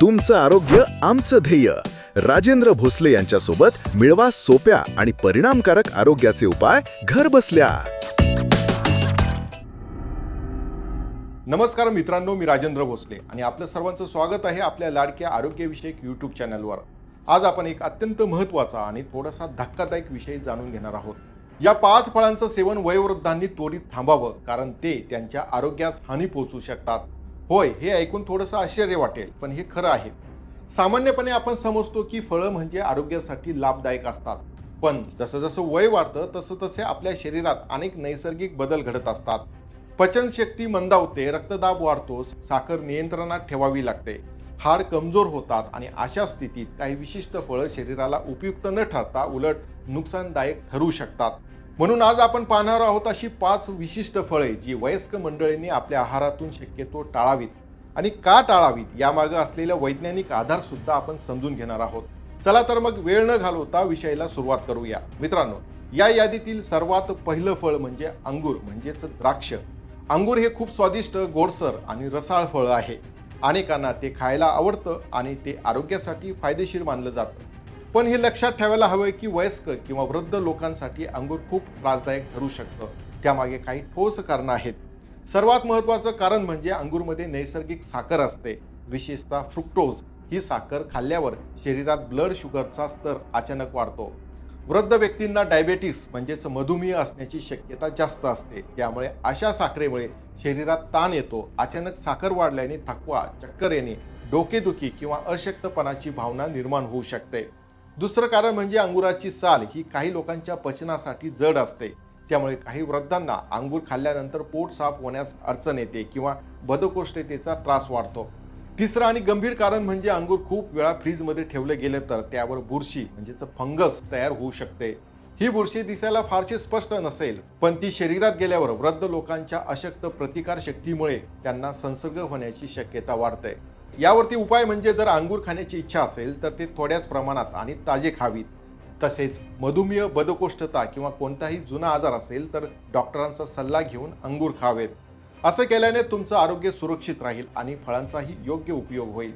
तुमचं आरोग्य आमचं ध्येय. राजेंद्र भोसले यांच्यासोबत मिळवा सोप्या आणि परिणामकारक आरोग्याचे उपाय घर बसल्या. नमस्कार मित्रांनो मी राजेंद्र भोसले आणि आपलं सर्वांचं स्वागत आहे आपल्या लाडक्या आरोग्यविषयक यूट्यूब चॅनलवर आज आपण एक अत्यंत महत्त्वाचा आणि थोडासा धक्कादायक विषय जाणून घेणार आहोत. या पाच फळांचं सेवन वयोवृद्धांनी त्वरित थांबावं कारण ते त्यांच्या आरोग्यास हानी पोहोचू शकतात. होय हे ऐकून थोडंसं आश्चर्य वाटेल पण हे खरं आहे. सामान्यपणे आपण समजतो की फळं म्हणजे आरोग्यासाठी लाभदायक असतात. पण जसं जसं वय वाढतं तसं तसे आपल्या शरीरात अनेक नैसर्गिक बदल घडत असतात. पचनशक्ती मंदावते रक्तदाब वाढतो साखर नियंत्रणात ठेवावी लागते. हाड कमजोर होतात आणि अशा स्थितीत काही विशिष्ट फळं शरीराला उपयुक्त न ठरता उलट नुकसानदायक ठरू शकतात. म्हणून आज आपण पाहणार आहोत अशी पाच विशिष्ट फळे जी वयस्क मंडळींनी आपल्या आहारातून शक्यतो टाळावीत. आणि का टाळावीत यामागं असलेला वैज्ञानिक आधार सुद्धा आपण समजून घेणार आहोत. चला तर मग वेळ न घालवता विषयाला सुरुवात करूया. मित्रांनो या यादीतील सर्वात पहिलं फळ म्हणजे अंगूर म्हणजेच द्राक्ष. अंगूर हे खूप स्वादिष्ट गोडसर आणि रसाळ फळ आहे. अनेकांना ते खायला आवडतं आणि ते आरोग्यासाठी फायदेशीर मानलं जातं. पण हे लक्षात ठेवायला हवं की वयस्क किंवा वृद्ध लोकांसाठी अंगूर खूप त्रासदायक ठरू शकतं. त्यामागे काही ठोस कारणं आहेत. सर्वात महत्त्वाचं कारण म्हणजे अंगूरमध्ये नैसर्गिक साखर असते. विशेषतः फ्रुक्टोज ही साखर खाल्ल्यावर शरीरात ब्लड शुगरचा स्तर अचानक वाढतो. वृद्ध व्यक्तींना डायबेटीस म्हणजेच मधुमेह असण्याची शक्यता जास्त असते. त्यामुळे अशा साखरेमुळे शरीरात ताण येतो. अचानक साखर वाढल्याने थकवा चक्कर येणे डोकेदुखी किंवा अशक्तपणाची भावना निर्माण होऊ शकते. दुसरं कारण म्हणजे अंगुराची साल ही काही लोकांच्या पचनासाठी जड असते. त्यामुळे काही वृद्धांना अंगूर खाल्ल्यानंतर पोट साफ होण्यास अडचण येते किंवा बदकोष्ठतेचा त्रास वाढतो. तिसरं आणि गंभीर कारण म्हणजे अंगूर खूप वेळा फ्रीजमध्ये ठेवलं गेलं तर त्यावर बुरशी म्हणजेच फंगस तयार होऊ शकते. ही बुरशी दिसायला फारशी स्पष्ट नसेल पण ती शरीरात गेल्यावर वृद्ध लोकांच्या अशक्त प्रतिकार शक्तीमुळे त्यांना संसर्ग होण्याची शक्यता वाढते. यावरती उपाय म्हणजे जर अंगूर खाण्याची इच्छा असेल तर ते थोड्याच प्रमाणात आणि ताजे खावीत. तसेच मधुमेह बदकोष्ठता किंवा कोणताही जुना आजार असेल तर डॉक्टरांचा सल्ला घेऊन अंगूर खावेत. असं केल्याने तुमचं आरोग्य सुरक्षित राहील आणि फळांचाही योग्य उपयोग होईल.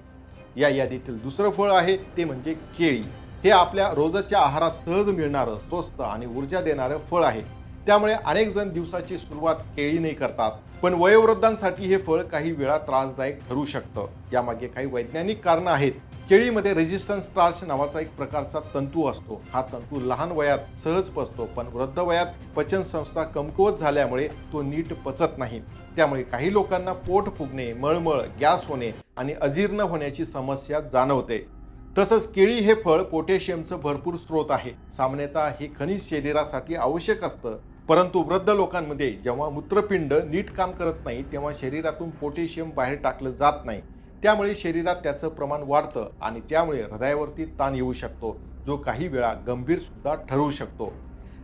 या यादीतील दुसरं फळ आहे ते म्हणजे केळी. हे आपल्या रोजच्या आहारात सहज मिळणारं स्वस्त आणि ऊर्जा देणारं फळ आहे. त्यामुळे अनेक जण दिवसाची सुरुवात केळीने करतात. पण वयोवृद्धांसाठी हे फळ काही वेळा त्रासदायक ठरू शकतं. यामागे काही वैज्ञानिक कारणं आहेत. केळीमध्ये रेजिस्टन्स स्टार्च नावाचा एक प्रकारचा तंतू असतो. हा तंतू लहान वयात सहज पचतो पण वृद्ध वयात पचन संस्था कमकुवत झाल्यामुळे तो नीट पचत नाही. त्यामुळे काही लोकांना पोट फुगणे मळमळ गॅस होणे आणि अजीर्ण होण्याची समस्या जाणवते. तसंच केळी हे फळ पोटॅशियमचं भरपूर स्रोत आहे. सामान्यतः हे खनिज शरीरासाठी आवश्यक असतं. परंतु वृद्ध लोकांमध्ये जेव्हा मूत्रपिंड नीट काम करत नाही तेव्हा शरीरातून पोटॅशियम बाहेर टाकलं जात नाही. त्यामुळे शरीरात त्याचं प्रमाण वाढतं आणि त्यामुळे हृदयावरती ताण येऊ शकतो जो काही वेळा गंभीर सुद्धा ठरू शकतो.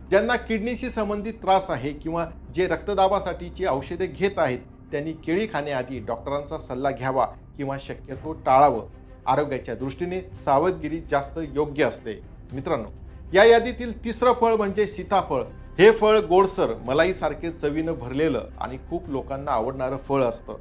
ज्यांना किडनीशी संबंधित त्रास आहे किंवा जे रक्तदाबासाठीची औषधे घेत आहेत त्यांनी केळी खाण्याआधी डॉक्टरांचा सल्ला घ्यावा किंवा शक्यतो टाळावं. आरोग्याच्या दृष्टीने सावधगिरी जास्त योग्य असते. मित्रांनो या यादीतील तिसरं फळ म्हणजे सीताफळ. हे फळ गोडसर मलाईसारखे चवीनं भरलेलं आणि खूप लोकांना आवडणारं फळ असतं.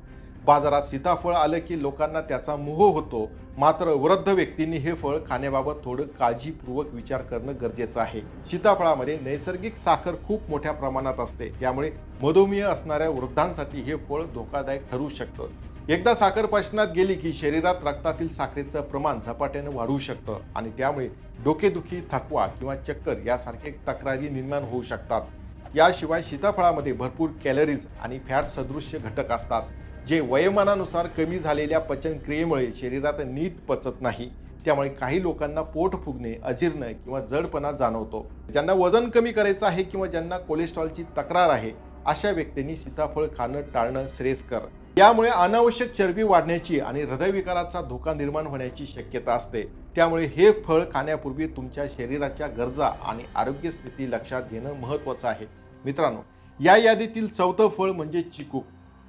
बाजारात सीताफळ आलं की लोकांना त्याचा मोह होतो. मात्र वृद्ध व्यक्तींनी हे फळ खाण्याबाबत थोडं काळजीपूर्वक विचार करणं गरजेचं आहे. सीताफळामध्ये नैसर्गिक साखर खूप मोठ्या प्रमाणात असते. त्यामुळे मधुमेह असणाऱ्या वृद्धांसाठी हे फळ धोकादायक ठरू शकतं. एकदा साखर पचनात गेली की शरीरात रक्तातील साखरेचं प्रमाण झपाट्याने वाढू शकतं आणि त्यामुळे डोकेदुखी थकवा किंवा चक्कर यासारखे तक्रारी निर्माण होऊ शकतात. याशिवाय सीताफळामध्ये भरपूर कॅलरीज आणि फॅट सदृश्य घटक असतात जे वयोमानानुसार कमी झालेल्या पचनक्रियेमुळे शरीरात नीट पचत नाही. त्यामुळे काही लोकांना पोट फुगणे अजीर्ण किंवा जडपणा जाणवतो. ज्यांना वजन कमी करायचं आहे किंवा ज्यांना कोलेस्ट्रॉलची तक्रार आहे अशा व्यक्तींनी सीताफळ खाणं टाळणं श्रेयस्कर. यामुळे अनावश्यक चरबी वाढण्याची आणि हृदयविकाराचा धोका निर्माण होण्याची शक्यता असते. त्यामुळे हे फळ खाण्यापूर्वी तुमच्या शरीराच्या गरजा आणि आरोग्य स्थिती लक्षात घेणं महत्त्वाचं आहे. मित्रांनो या यादीतील चौथं फळ म्हणजे चिकू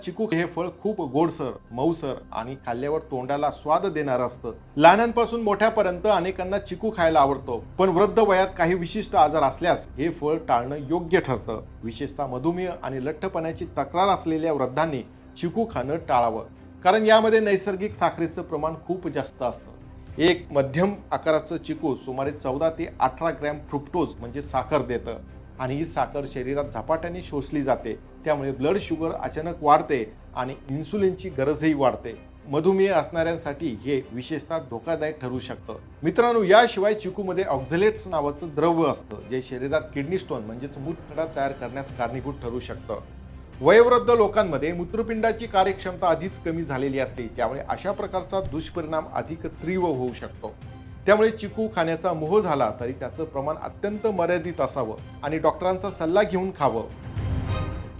चिकूक हे फळ खूप गोडसर मऊसर आणि खाल्ल्यावर तोंडाला स्वाद देणारं असतं. लहानांपासून मोठ्यापर्यंत अनेकांना चिकू खायला आवडतो. पण वृद्ध वयात काही विशिष्ट आजार असल्यास हे फळ टाळणं योग्य ठरतं. विशेषतः मधुमेह आणि लठ्ठपणाची तक्रार असलेल्या वृद्धांनी चिकू खाणं टाळावं. कारण यामध्ये नैसर्गिक साखरेचं प्रमाण खूप जास्त असतं. एक मध्यम आकाराचं चिकू सुमारे चौदा ते अठरा ग्रॅम फ्रुक्टोज म्हणजे साखर देतं. आणि ही साखर शरीरात झपाट्याने शोषली जाते. त्यामुळे ब्लड शुगर अचानक वाढते आणि इन्सुलिनची गरजही वाढते. मधुमेह असणाऱ्यांसाठी हे विशेषतः धोकादायक ठरू शकतं. मित्रांनो याशिवाय चिकूमध्ये ऑक्झलेट्स नावाचं द्रव्य असतं जे शरीरात किडनी स्टोन म्हणजेच मूतखडा तयार करण्यास कारणीभूत ठरू शकतं. वयोवृद्ध लोकांमध्ये मूत्रपिंडाची कार्यक्षमता आधीच कमी झालेली असते त्यामुळे अशा प्रकारचा दुष्परिणाम अधिक तीव्र होऊ शकतो. त्यामुळे चिकू खाण्याचा मोह झाला तरी त्याचं प्रमाण अत्यंत मर्यादित असावं आणि डॉक्टरांचा सल्ला घेऊन खावं.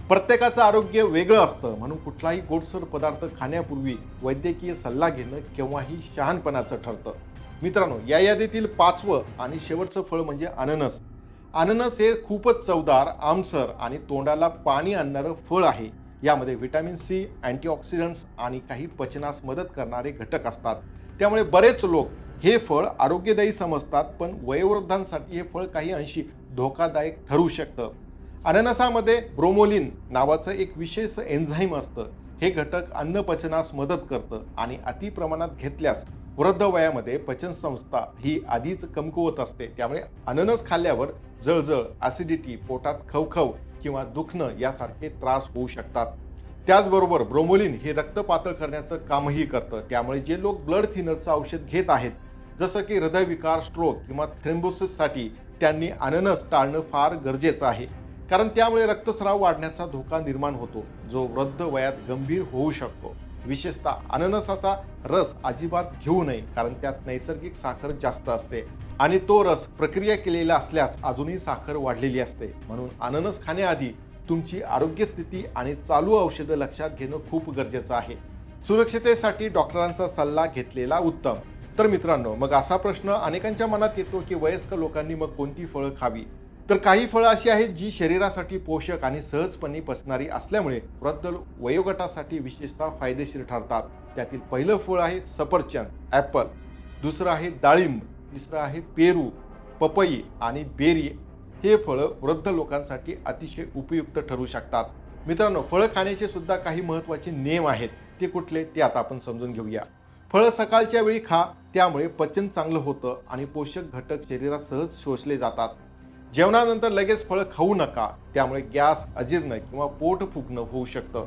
प्रत्येकाचं आरोग्य वेगळं असतं म्हणून कुठलाही गोडसर पदार्थ खाण्यापूर्वी वैद्यकीय सल्ला घेणं केव्हाही शहाणपणाचं ठरतं. मित्रांनो या यादीतील पाचवं आणि शेवटचं फळ म्हणजे अननस. अननस हे खूपच चवदार आमसर आणि तोंडाला पाणी आणणारं फळ आहे. यामध्ये व्हिटॅमिन सी अँटीऑक्सिडंट्स आणि काही पचनास मदत करणारे घटक असतात. त्यामुळे बरेच लोक हे फळ आरोग्यदायी समजतात पण वयोवृद्धांसाठी हे फळ काही अंशी धोकादायक ठरू शकतं. अननसामध्ये ब्रोमोलिन नावाचं एक विशेष एन्झाईम असतं. हे घटक अन्न पचनास मदत करतं आणि अति प्रमाणात घेतल्यास वृद्ध वयामध्ये पचनसंस्था ही आधीच कमकुवत असते. त्यामुळे अननस खाल्ल्यावर जळजळ ॲसिडिटी पोटात खवखव किंवा दुखणं यासारखे त्रास होऊ शकतात. त्याचबरोबर ब्रोमोलिन हे रक्त पातळ करण्याचं कामही करतं. त्यामुळे जे लोक ब्लड थिनरचं औषध घेत आहेत जसं की हृदयविकार स्ट्रोक किंवा थ्रेम्बोसिससाठी त्यांनी अननस टाळणं फार गरजेचं आहे. कारण त्यामुळे रक्तस्राव वाढण्याचा धोका निर्माण होतो जो वृद्ध वयात गंभीर होऊ शकतो. विशेषतः अननसाचा रस अजिबात घेऊ नये कारण त्यात नैसर्गिक साखर जास्त असते. आणि तो रस प्रक्रिया केलेला असल्यास अजूनही साखर वाढलेली असते. म्हणून अननस खाण्याआधी तुमची आरोग्य स्थिती आणि चालू औषधं लक्षात घेणं खूप गरजेचं आहे. सुरक्षितेसाठी डॉक्टरांचा सल्ला घेतलेला उत्तम. तर मित्रांनो मग असा प्रश्न अनेकांच्या मनात येतो की वयस्क लोकांनी मग कोणती फळं खावी? तर काही फळं अशी आहेत जी शरीरासाठी पोषक आणि सहजपणे पचणारी असल्यामुळे वृद्ध वयोगटासाठी विशेषतः फायदेशीर ठरतात. त्यातील पहिलं फळ आहे सफरचंद ॲपल. दुसरं आहे डाळिंब. तिसरं आहे पेरू पपई आणि बेरी. हे फळं वृद्ध लोकांसाठी अतिशय उपयुक्त ठरू शकतात. मित्रांनो फळं खाण्याचे सुद्धा काही महत्त्वाचे नियम आहेत. ते कुठले ते आता आपण समजून घेऊया. फळं सकाळच्या वेळी खा त्यामुळे पचन चांगलं होतं आणि पोषक घटक शरीरात सहज शोषले जातात. जेवणानंतर लगेच फळं खाऊ नका त्यामुळे गॅस अजीर्ण किंवा पोट फुगणं होऊ शकतं.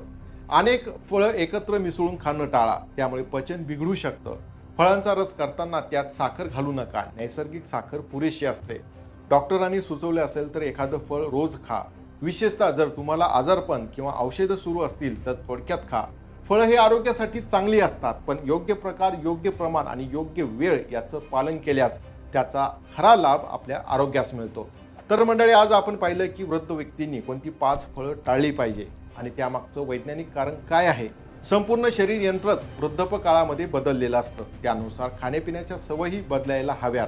अनेक फळं एकत्र मिसळून खाणं टाळा त्यामुळे पचन बिघडू शकतं. फळांचा रस करताना त्यात साखर घालू नका नैसर्गिक साखर पुरेशी असते. डॉक्टरांनी सुचवले असेल तर एखादं फळ रोज खा. विशेषतः जर तुम्हाला आजारपण किंवा औषधं सुरू असतील तर थोडक्यात खा. फळं हे आरोग्यासाठी चांगली असतात पण योग्य प्रकार योग्य प्रमाण आणि योग्य वेळ याचं पालन केल्यास त्याचा खरा लाभ आपल्या आरोग्यास मिळतो. तर मंडळी आज आपण पाहिलं की वृद्ध व्यक्तींनी कोणती पाच फळं टाळली पाहिजे आणि त्यामागचं वैज्ञानिक कारण काय आहे? संपूर्ण शरीर यंत्रच वृद्धपकाळामध्ये बदललेलं असतं. त्यानुसार खाण्यापिण्याच्या सवयी बदलायला हव्यात.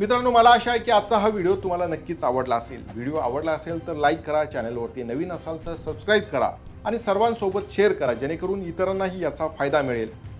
मित्रांनो मला आशा आहे की आजचा हा व्हिडिओ तुम्हाला नक्कीच आवडला असेल. व्हिडिओ आवडला असेल तर लाईक करा चॅनलवरती नवीन असाल तर सबस्क्राईब करा आणि सर्वांसोबत शेअर करा जेणेकरून इतरांनाही याचा फायदा मिळेल.